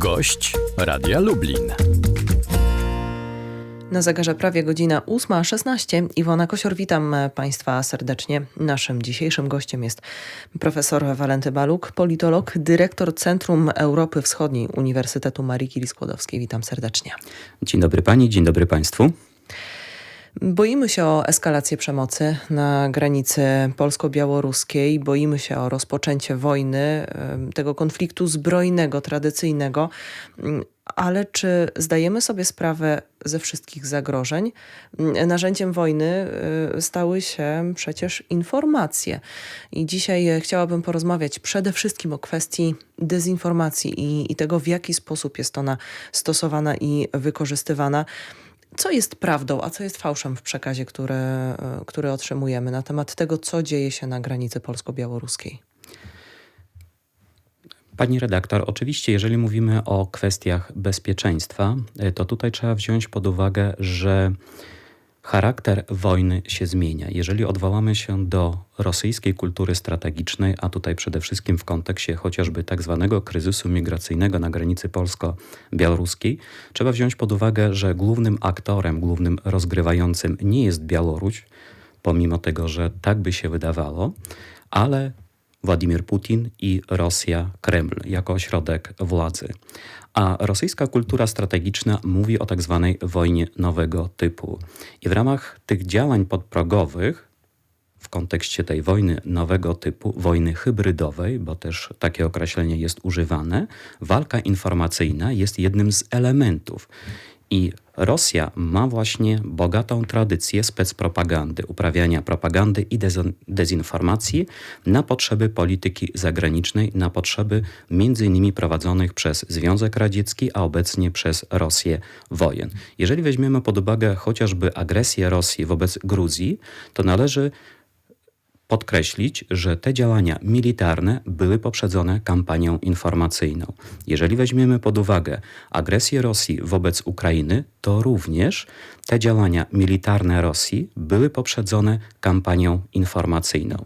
Gość Radia Lublin. Na zegarze prawie godzina 8.16. Iwona Kosior, witam Państwa serdecznie. Naszym dzisiejszym gościem jest profesor Walenty Baluk, politolog, dyrektor Centrum Europy Wschodniej Uniwersytetu Marii Curie-Skłodowskiej. Witam serdecznie. Dzień dobry Pani, dzień dobry Państwu. Boimy się o eskalację przemocy na granicy polsko-białoruskiej, boimy się o rozpoczęcie wojny, tego konfliktu zbrojnego, tradycyjnego. Ale czy zdajemy sobie sprawę ze wszystkich zagrożeń? Narzędziem wojny y, stały się przecież informacje. I dzisiaj chciałabym porozmawiać przede wszystkim o kwestii dezinformacji i, i tego, w jaki sposób jest ona stosowana i wykorzystywana co jest prawdą, a co jest fałszem w przekazie, który, e, który otrzymujemy na temat tego, co dzieje się na granicy polsko-białoruskiej? Pani redaktor, oczywiście, jeżeli mówimy o kwestiach bezpieczeństwa, e, to tutaj trzeba wziąć pod uwagę, że Charakter wojny się zmienia. Jeżeli odwołamy się do rosyjskiej kultury strategicznej, a tutaj przede wszystkim w kontekście chociażby tak zwanego kryzysu migracyjnego na granicy polsko-białoruskiej, trzeba wziąć pod uwagę, że głównym aktorem, głównym rozgrywającym nie jest Białoruś, pomimo tego, że tak by się wydawało, ale Władimir Putin i Rosja, Kreml jako ośrodek władzy. A rosyjska kultura strategiczna mówi o tak zwanej wojnie nowego typu. I w ramach tych działań podprogowych, w kontekście tej wojny nowego typu, wojny hybrydowej, bo też takie określenie jest używane, walka informacyjna jest jednym z elementów. I Rosja ma właśnie bogatą tradycję specpropagandy, uprawiania propagandy i dezinformacji na potrzeby polityki zagranicznej, na potrzeby innymi prowadzonych przez Związek Radziecki, a obecnie przez Rosję wojen. Jeżeli weźmiemy pod uwagę chociażby agresję Rosji wobec Gruzji, to należy podkreślić, że te działania militarne były poprzedzone kampanią informacyjną. Jeżeli weźmiemy pod uwagę agresję Rosji wobec Ukrainy, to również te działania militarne Rosji były poprzedzone kampanią informacyjną.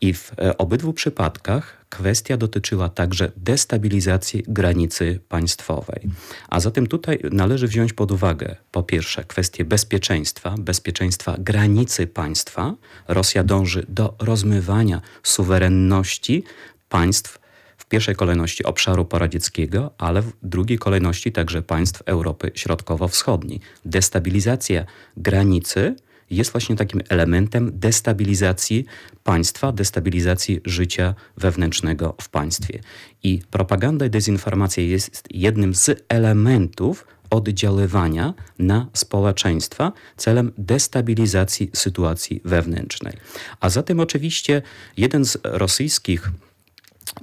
I w e, obydwu przypadkach kwestia dotyczyła także destabilizacji granicy państwowej. A zatem tutaj należy wziąć pod uwagę po pierwsze kwestię bezpieczeństwa, bezpieczeństwa granicy państwa. Rosja dąży do rozmywania suwerenności państw w pierwszej kolejności obszaru poradzieckiego, ale w drugiej kolejności także państw Europy Środkowo-Wschodniej. Destabilizacja granicy jest właśnie takim elementem destabilizacji państwa, destabilizacji życia wewnętrznego w państwie. I propaganda i dezinformacja jest jednym z elementów oddziaływania na społeczeństwa celem destabilizacji sytuacji wewnętrznej. A zatem oczywiście jeden z rosyjskich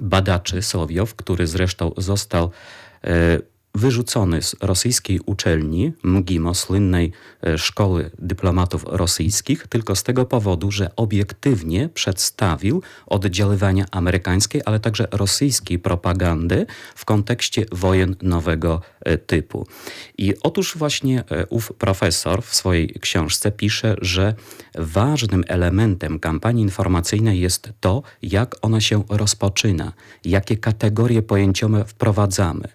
badaczy, Sowiow, który zresztą został e, wyrzucony z rosyjskiej uczelni MGIMO, słynnej e, szkoły dyplomatów rosyjskich, tylko z tego powodu, że obiektywnie przedstawił oddziaływania amerykańskiej, ale także rosyjskiej propagandy w kontekście wojen nowego e, typu. I otóż właśnie e, ów profesor w swojej książce pisze, że ważnym elementem kampanii informacyjnej jest to, jak ona się rozpoczyna, jakie kategorie pojęciowe wprowadzamy.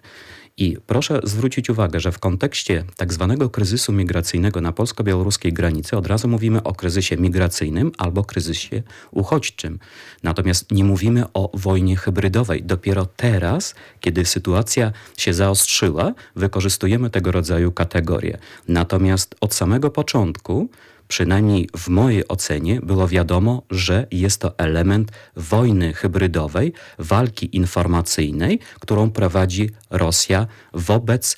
I proszę zwrócić uwagę, że w kontekście tak zwanego kryzysu migracyjnego na polsko-białoruskiej granicy od razu mówimy o kryzysie migracyjnym albo kryzysie uchodźczym. Natomiast nie mówimy o wojnie hybrydowej. Dopiero teraz, kiedy sytuacja się zaostrzyła, wykorzystujemy tego rodzaju kategorie. Natomiast od samego początku przynajmniej w mojej ocenie, było wiadomo, że jest to element wojny hybrydowej, walki informacyjnej, którą prowadzi Rosja wobec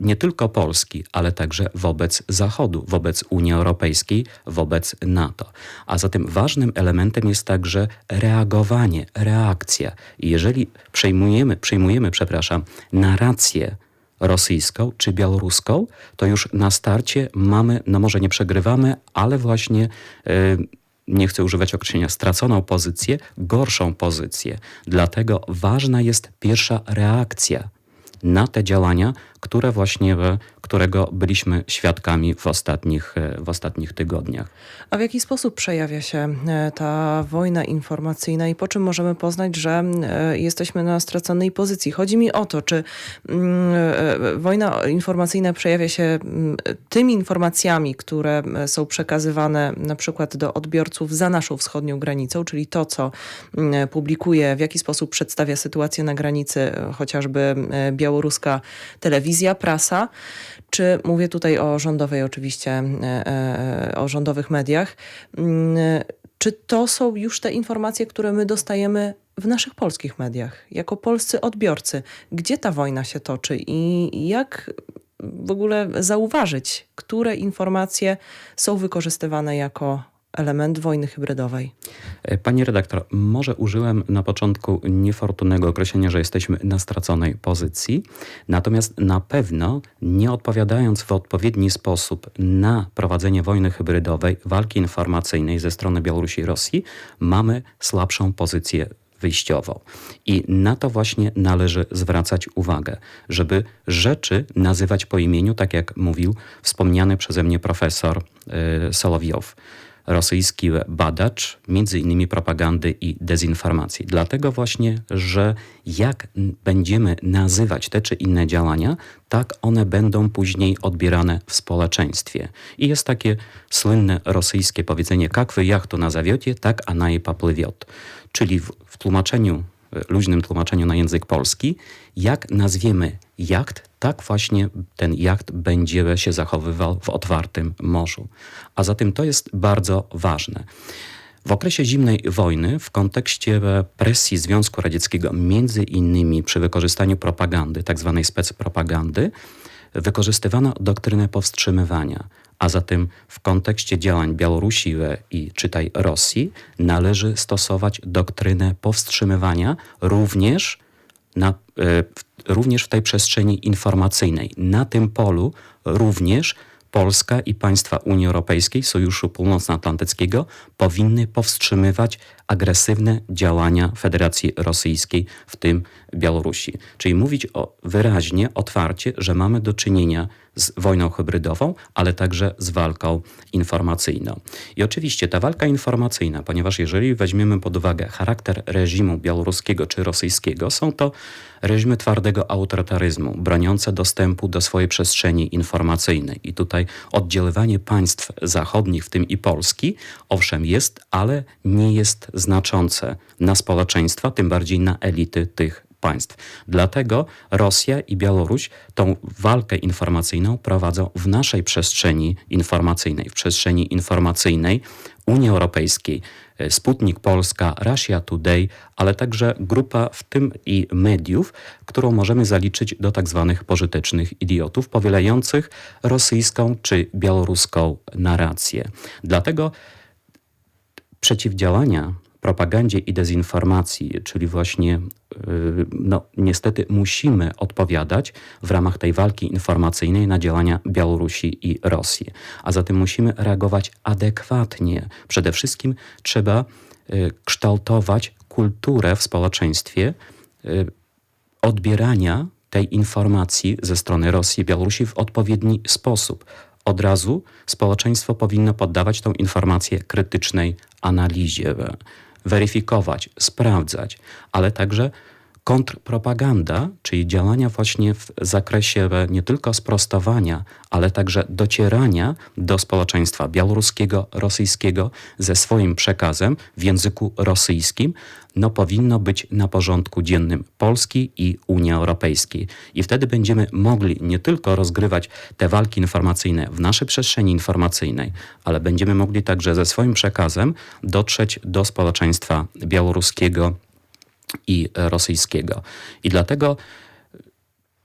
nie tylko Polski, ale także wobec Zachodu, wobec Unii Europejskiej, wobec NATO. A zatem ważnym elementem jest także reagowanie, reakcja. I jeżeli przejmujemy, przejmujemy przepraszam, narrację rosyjską czy białoruską, to już na starcie mamy, no może nie przegrywamy, ale właśnie yy, nie chcę używać określenia straconą pozycję, gorszą pozycję. Dlatego ważna jest pierwsza reakcja na te działania, które właśnie, którego byliśmy świadkami w ostatnich, w ostatnich tygodniach. A w jaki sposób przejawia się e, ta wojna informacyjna i po czym możemy poznać, że e, jesteśmy na straconej pozycji? Chodzi mi o to, czy mm, e, wojna informacyjna przejawia się mm, tymi informacjami, które są przekazywane na przykład do odbiorców za naszą wschodnią granicą, czyli to, co mm, publikuje, w jaki sposób przedstawia sytuację na granicy, chociażby białoruska telewizja, prasa, czy mówię tutaj o rządowej oczywiście, o rządowych mediach, mm, czy to są już te informacje, które my dostajemy w naszych polskich mediach, jako polscy odbiorcy? Gdzie ta wojna się toczy i jak w ogóle zauważyć, które informacje są wykorzystywane jako element wojny hybrydowej. E, pani redaktor, może użyłem na początku niefortunnego określenia, że jesteśmy na straconej pozycji, natomiast na pewno nie odpowiadając w odpowiedni sposób na prowadzenie wojny hybrydowej, walki informacyjnej ze strony Białorusi i Rosji, mamy słabszą pozycję wyjściową. I na to właśnie należy zwracać uwagę, żeby rzeczy nazywać po imieniu, tak jak mówił wspomniany przeze mnie profesor yy, Solowiow rosyjski badacz, między innymi propagandy i dezinformacji. Dlatego właśnie, że jak będziemy nazywać te czy inne działania, tak one będą później odbierane w społeczeństwie. I jest takie słynne rosyjskie powiedzenie, jak wy jak to nazawiocie, tak a na je. Czyli w, w tłumaczeniu luźnym tłumaczeniu na język polski, jak nazwiemy jacht, tak właśnie ten jacht będzie się zachowywał w otwartym morzu. A zatem to jest bardzo ważne. W okresie zimnej wojny, w kontekście presji Związku Radzieckiego, między innymi przy wykorzystaniu propagandy, tzw. Tak specpropagandy, wykorzystywano doktrynę powstrzymywania a zatem w kontekście działań Białorusi i czytaj Rosji należy stosować doktrynę powstrzymywania również, na, e, również w tej przestrzeni informacyjnej. Na tym polu również Polska i państwa Unii Europejskiej, Sojuszu Północnoatlantyckiego powinny powstrzymywać agresywne działania Federacji Rosyjskiej, w tym Białorusi. Czyli mówić o, wyraźnie, otwarcie, że mamy do czynienia z wojną hybrydową, ale także z walką informacyjną. I oczywiście ta walka informacyjna, ponieważ jeżeli weźmiemy pod uwagę charakter reżimu białoruskiego czy rosyjskiego, są to reżimy twardego autorytaryzmu, broniące dostępu do swojej przestrzeni informacyjnej. I tutaj oddziaływanie państw zachodnich, w tym i Polski, owszem jest, ale nie jest znaczące na społeczeństwa, tym bardziej na elity tych państw. Dlatego Rosja i Białoruś tą walkę informacyjną prowadzą w naszej przestrzeni informacyjnej, w przestrzeni informacyjnej Unii Europejskiej, e, Sputnik Polska, Russia Today, ale także grupa w tym i mediów, którą możemy zaliczyć do tak zwanych pożytecznych idiotów, powielających rosyjską czy białoruską narrację. Dlatego przeciwdziałania propagandzie i dezinformacji, czyli właśnie y, no, niestety musimy odpowiadać w ramach tej walki informacyjnej na działania Białorusi i Rosji. A zatem musimy reagować adekwatnie. Przede wszystkim trzeba y, kształtować kulturę w społeczeństwie y, odbierania tej informacji ze strony Rosji i Białorusi w odpowiedni sposób. Od razu społeczeństwo powinno poddawać tą informację krytycznej analizie weryfikować, sprawdzać, ale także kontrpropaganda, czyli działania właśnie w zakresie nie tylko sprostowania, ale także docierania do społeczeństwa białoruskiego, rosyjskiego ze swoim przekazem w języku rosyjskim, no powinno być na porządku dziennym Polski i Unii Europejskiej. I wtedy będziemy mogli nie tylko rozgrywać te walki informacyjne w naszej przestrzeni informacyjnej, ale będziemy mogli także ze swoim przekazem dotrzeć do społeczeństwa białoruskiego, i rosyjskiego. I dlatego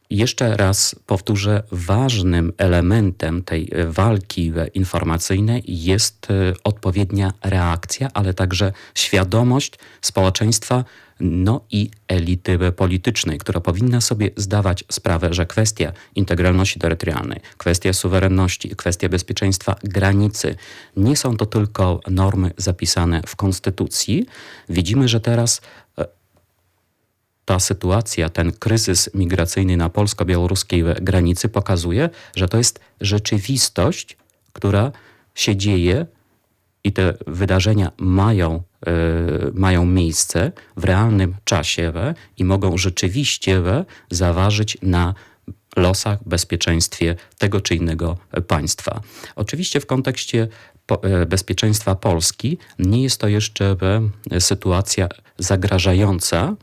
jeszcze raz powtórzę, ważnym elementem tej walki informacyjnej jest e, odpowiednia reakcja, ale także świadomość społeczeństwa, no i elity politycznej, która powinna sobie zdawać sprawę, że kwestia integralności terytorialnej, kwestia suwerenności, kwestia bezpieczeństwa granicy nie są to tylko normy zapisane w konstytucji. Widzimy, że teraz ta sytuacja, ten kryzys migracyjny na polsko-białoruskiej granicy pokazuje, że to jest rzeczywistość, która się dzieje i te wydarzenia mają, y, mają miejsce w realnym czasie i mogą rzeczywiście zaważyć na losach, bezpieczeństwie tego czy innego państwa. Oczywiście w kontekście e, bezpieczeństwa Polski nie jest to jeszcze sytuacja zagrażająca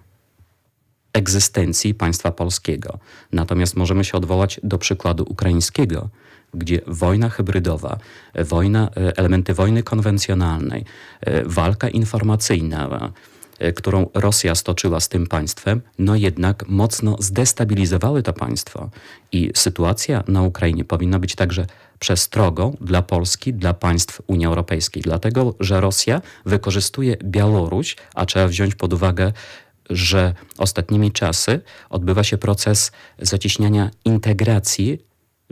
egzystencji państwa polskiego. Natomiast możemy się odwołać do przykładu ukraińskiego, gdzie wojna hybrydowa, wojna, e, elementy wojny konwencjonalnej, e, walka informacyjna, e, którą Rosja stoczyła z tym państwem, no jednak mocno zdestabilizowały to państwo. I sytuacja na Ukrainie powinna być także przestrogą dla Polski, dla państw Unii Europejskiej, dlatego że Rosja wykorzystuje Białoruś, a trzeba wziąć pod uwagę że ostatnimi czasy odbywa się proces zacieśniania integracji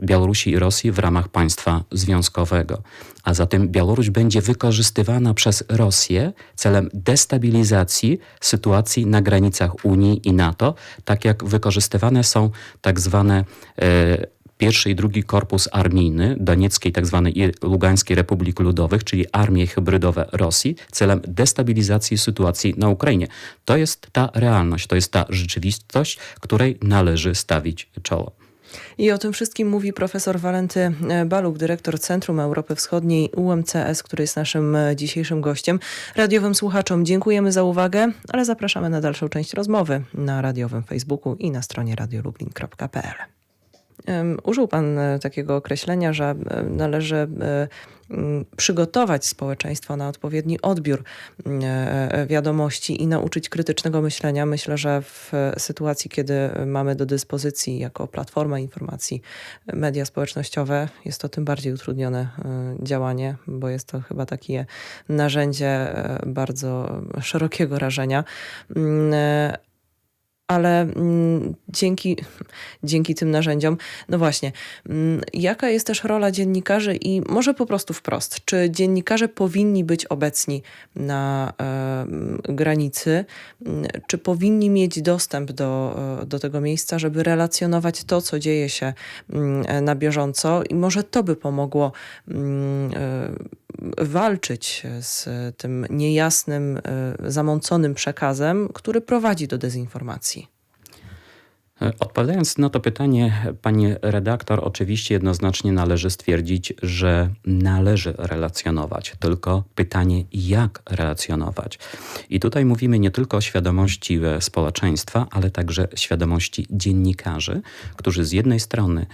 Białorusi i Rosji w ramach państwa związkowego. A zatem Białoruś będzie wykorzystywana przez Rosję celem destabilizacji sytuacji na granicach Unii i NATO, tak jak wykorzystywane są tak zwane e, pierwszy i drugi korpus armijny Donieckiej tzw. Tak Lugańskiej Republik Ludowych, czyli armie hybrydowe Rosji, celem destabilizacji sytuacji na Ukrainie. To jest ta realność, to jest ta rzeczywistość, której należy stawić czoło. I o tym wszystkim mówi profesor Walenty Baluk, dyrektor Centrum Europy Wschodniej UMCS, który jest naszym dzisiejszym gościem. Radiowym słuchaczom dziękujemy za uwagę, ale zapraszamy na dalszą część rozmowy na radiowym Facebooku i na stronie radiolublin.pl. Użył Pan e, takiego określenia, że e, należy e, przygotować społeczeństwo na odpowiedni odbiór wiadomości i nauczyć krytycznego myślenia. Myślę, że w sytuacji, kiedy mamy do dyspozycji jako platforma informacji media społecznościowe, jest to tym bardziej utrudnione działanie, bo jest to chyba takie narzędzie bardzo szerokiego rażenia ale mm, dzięki, dzięki tym narzędziom, no właśnie, mm, jaka jest też rola dziennikarzy i może po prostu wprost, czy dziennikarze powinni być obecni na e, granicy, mm, czy powinni mieć dostęp do, e, do tego miejsca, żeby relacjonować to, co dzieje się na bieżąco i może to by pomogło e, walczyć z tym niejasnym, e, zamąconym przekazem, który prowadzi do dezinformacji? Odpowiadając na to pytanie, pani redaktor, oczywiście jednoznacznie należy stwierdzić, że należy relacjonować, tylko pytanie, jak relacjonować. I tutaj mówimy nie tylko o świadomości społeczeństwa, ale także świadomości dziennikarzy, którzy z jednej strony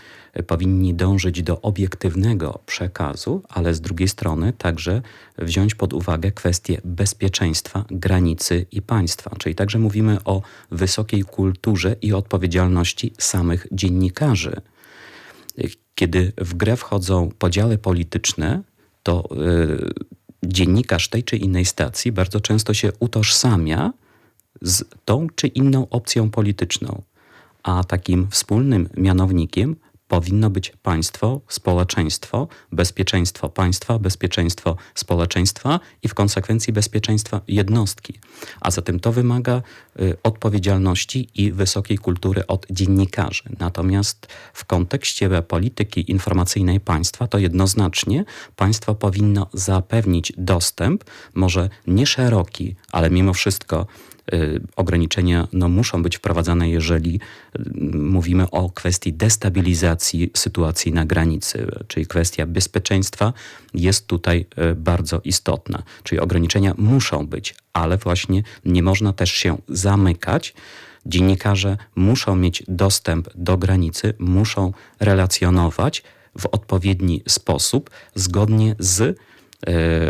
powinni dążyć do obiektywnego przekazu, ale z drugiej strony także wziąć pod uwagę kwestie bezpieczeństwa, granicy i państwa. Czyli także mówimy o wysokiej kulturze i odpowiedzialności samych dziennikarzy. Kiedy w grę wchodzą podziały polityczne, to yy, dziennikarz tej czy innej stacji bardzo często się utożsamia z tą czy inną opcją polityczną. A takim wspólnym mianownikiem powinno być państwo, społeczeństwo, bezpieczeństwo państwa, bezpieczeństwo społeczeństwa i w konsekwencji bezpieczeństwa jednostki. A zatem to wymaga y, odpowiedzialności i wysokiej kultury od dziennikarzy. Natomiast w kontekście polityki informacyjnej państwa to jednoznacznie państwo powinno zapewnić dostęp, może nie szeroki, ale mimo wszystko ograniczenia no, muszą być wprowadzane, jeżeli y, mówimy o kwestii destabilizacji sytuacji na granicy, czyli kwestia bezpieczeństwa jest tutaj y, bardzo istotna. Czyli ograniczenia muszą być, ale właśnie nie można też się zamykać. Dziennikarze muszą mieć dostęp do granicy, muszą relacjonować w odpowiedni sposób, zgodnie z y,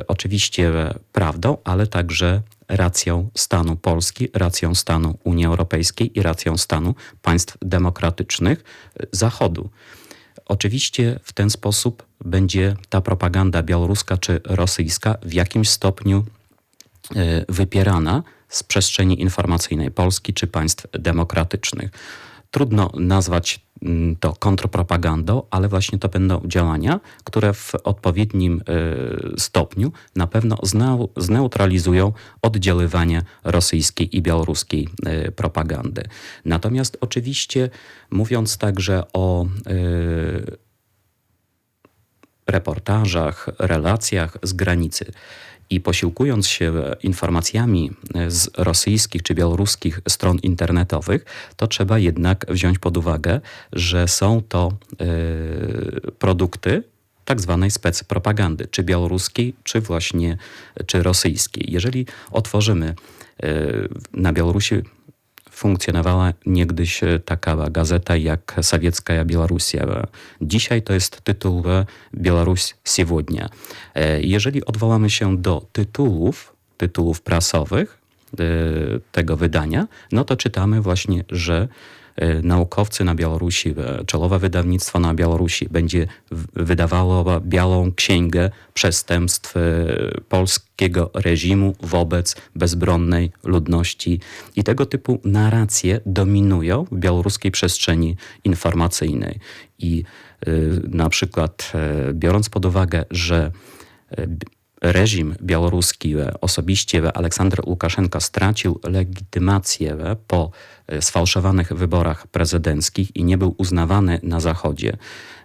oczywiście prawdą, ale także racją stanu Polski, racją stanu Unii Europejskiej i racją stanu państw demokratycznych Zachodu. Oczywiście w ten sposób będzie ta propaganda białoruska czy rosyjska w jakimś stopniu e, wypierana z przestrzeni informacyjnej Polski czy państw demokratycznych. Trudno nazwać mm, to kontrpropagandą, ale właśnie to będą działania, które w odpowiednim e, stopniu na pewno zneutralizują oddziaływanie rosyjskiej i białoruskiej e, propagandy. Natomiast oczywiście mówiąc także o e, reportażach, relacjach z granicy i posiłkując się informacjami z rosyjskich czy białoruskich stron internetowych, to trzeba jednak wziąć pod uwagę, że są to y, produkty tak zwanej specpropagandy, czy białoruskiej, czy właśnie czy rosyjskiej. Jeżeli otworzymy y, na Białorusi funkcjonowała niegdyś e, taka gazeta jak Sowiecka Białorusia. Dzisiaj to jest tytuł e, Białoruś Сегодня. E, Jeżeli odwołamy się do tytułów, tytułów prasowych tego wydania, no to czytamy właśnie, że naukowcy na Białorusi, czołowe wydawnictwo na Białorusi będzie wydawało białą księgę przestępstw polskiego reżimu wobec bezbronnej ludności. I tego typu narracje dominują w białoruskiej przestrzeni informacyjnej. I na przykład biorąc pod uwagę, że reżim białoruski, osobiście Aleksander Łukaszenka stracił legitymację po sfałszowanych wyborach prezydenckich i nie był uznawany na Zachodzie,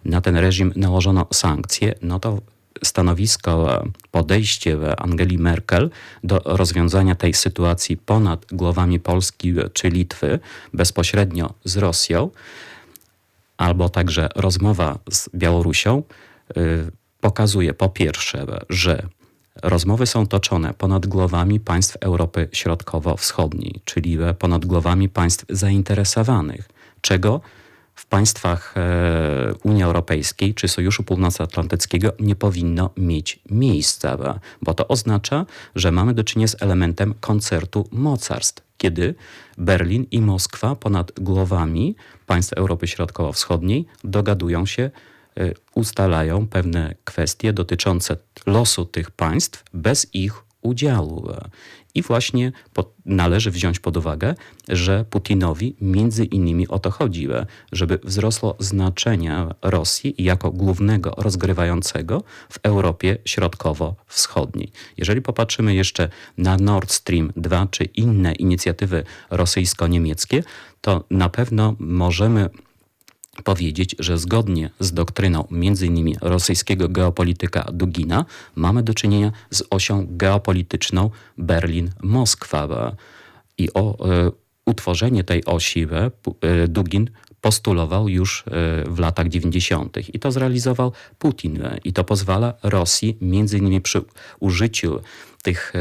na ten reżim nałożono sankcje, no to stanowisko, podejście Angeli Merkel do rozwiązania tej sytuacji ponad głowami Polski czy Litwy, bezpośrednio z Rosją, albo także rozmowa z Białorusią, pokazuje po pierwsze, że Rozmowy są toczone ponad głowami państw Europy Środkowo-Wschodniej, czyli ponad głowami państw zainteresowanych, czego w państwach e, Unii Europejskiej czy Sojuszu Północnoatlantyckiego nie powinno mieć miejsca, bo to oznacza, że mamy do czynienia z elementem koncertu mocarstw, kiedy Berlin i Moskwa ponad głowami państw Europy Środkowo-Wschodniej dogadują się ustalają pewne kwestie dotyczące losu tych państw bez ich udziału. I właśnie należy wziąć pod uwagę, że Putinowi między innymi o to chodzi, żeby wzrosło znaczenie Rosji jako głównego rozgrywającego w Europie Środkowo-Wschodniej. Jeżeli popatrzymy jeszcze na Nord Stream 2 czy inne inicjatywy rosyjsko-niemieckie, to na pewno możemy powiedzieć, że zgodnie z doktryną m.in. rosyjskiego geopolityka Dugina mamy do czynienia z osią geopolityczną Berlin-Moskwa. I o e, utworzenie tej osi e, Dugin postulował już e, w latach 90. I to zrealizował Putin. I to pozwala Rosji, między innymi przy użyciu tych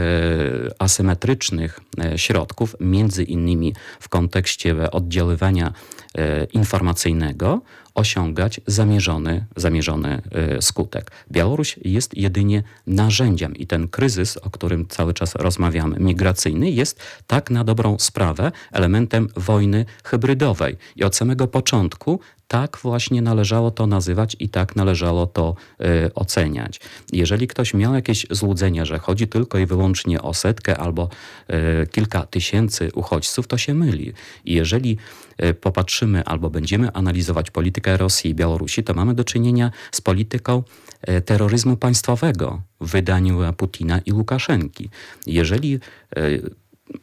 asymetrycznych środków, między innymi w kontekście oddziaływania E, informacyjnego osiągać zamierzony, zamierzony e, skutek. Białoruś jest jedynie narzędziem i ten kryzys, o którym cały czas rozmawiamy, migracyjny, jest tak na dobrą sprawę elementem wojny hybrydowej. I od samego początku tak właśnie należało to nazywać i tak należało to y, oceniać. Jeżeli ktoś miał jakieś złudzenia, że chodzi tylko i wyłącznie o setkę albo y, kilka tysięcy uchodźców, to się myli. I jeżeli y, popatrzymy albo będziemy analizować politykę Rosji i Białorusi, to mamy do czynienia z polityką terroryzmu państwowego w wydaniu Putina i Łukaszenki. Jeżeli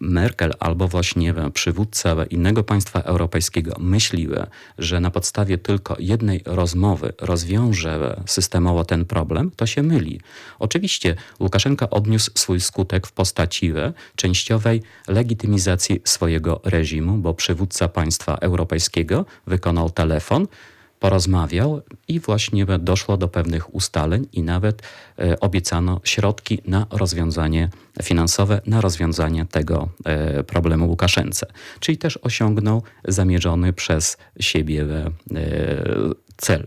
Merkel albo właśnie przywódca innego państwa europejskiego myśliły, że na podstawie tylko jednej rozmowy rozwiąże systemowo ten problem, to się myli. Oczywiście Łukaszenka odniósł swój skutek w postaci częściowej legitymizacji swojego reżimu, bo przywódca państwa europejskiego wykonał telefon, porozmawiał i właśnie doszło do pewnych ustaleń i nawet e, obiecano środki na rozwiązanie finansowe, na rozwiązanie tego e, problemu Łukaszence. Czyli też osiągnął zamierzony przez siebie e, cel.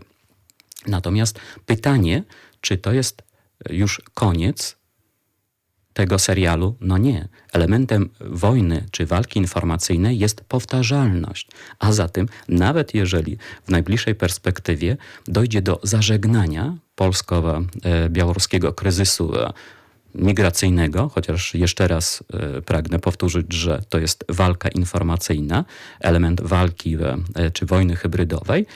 Natomiast pytanie, czy to jest już koniec tego serialu? No nie. Elementem wojny czy walki informacyjnej jest powtarzalność. A zatem, nawet jeżeli w najbliższej perspektywie dojdzie do zażegnania polsko-białoruskiego kryzysu migracyjnego, chociaż jeszcze raz e, pragnę powtórzyć, że to jest walka informacyjna, element walki e, czy wojny hybrydowej,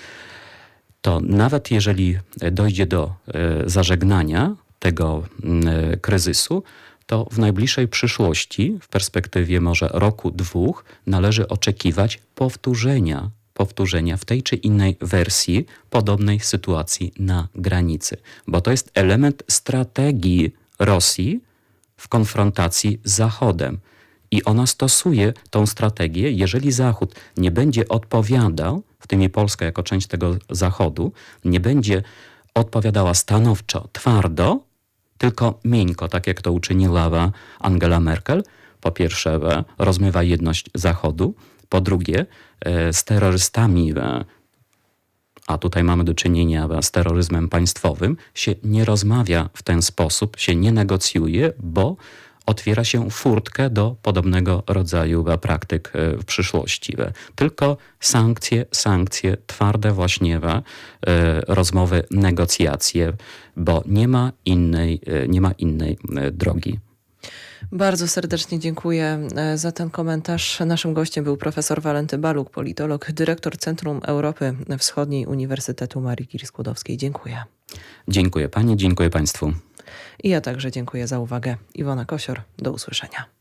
to nawet jeżeli dojdzie do e, zażegnania tego e, kryzysu, to w najbliższej przyszłości, w perspektywie może roku, dwóch, należy oczekiwać powtórzenia, powtórzenia w tej czy innej wersji podobnej sytuacji na granicy, bo to jest element strategii Rosji w konfrontacji z Zachodem. I ona stosuje tą strategię, jeżeli Zachód nie będzie odpowiadał, w tym i Polska jako część tego Zachodu, nie będzie odpowiadała stanowczo, twardo, tylko miękko, tak jak to uczyniła Angela Merkel. Po pierwsze, e, rozmywa jedność Zachodu, po drugie, e, z terrorystami, e, a tutaj mamy do czynienia z terroryzmem państwowym, się nie rozmawia w ten sposób, się nie negocjuje, bo otwiera się furtkę do podobnego rodzaju praktyk w przyszłości. Tylko sankcje, sankcje, twarde właśnie rozmowy, negocjacje, bo nie ma innej, nie ma innej drogi. Bardzo serdecznie dziękuję e, za ten komentarz. Naszym gościem był profesor Walenty Baluk, politolog, dyrektor Centrum Europy Wschodniej Uniwersytetu Marii Curie-Skłodowskiej. Dziękuję. Dziękuję pani, dziękuję państwu. I ja także dziękuję za uwagę. Iwona Kosior, do usłyszenia.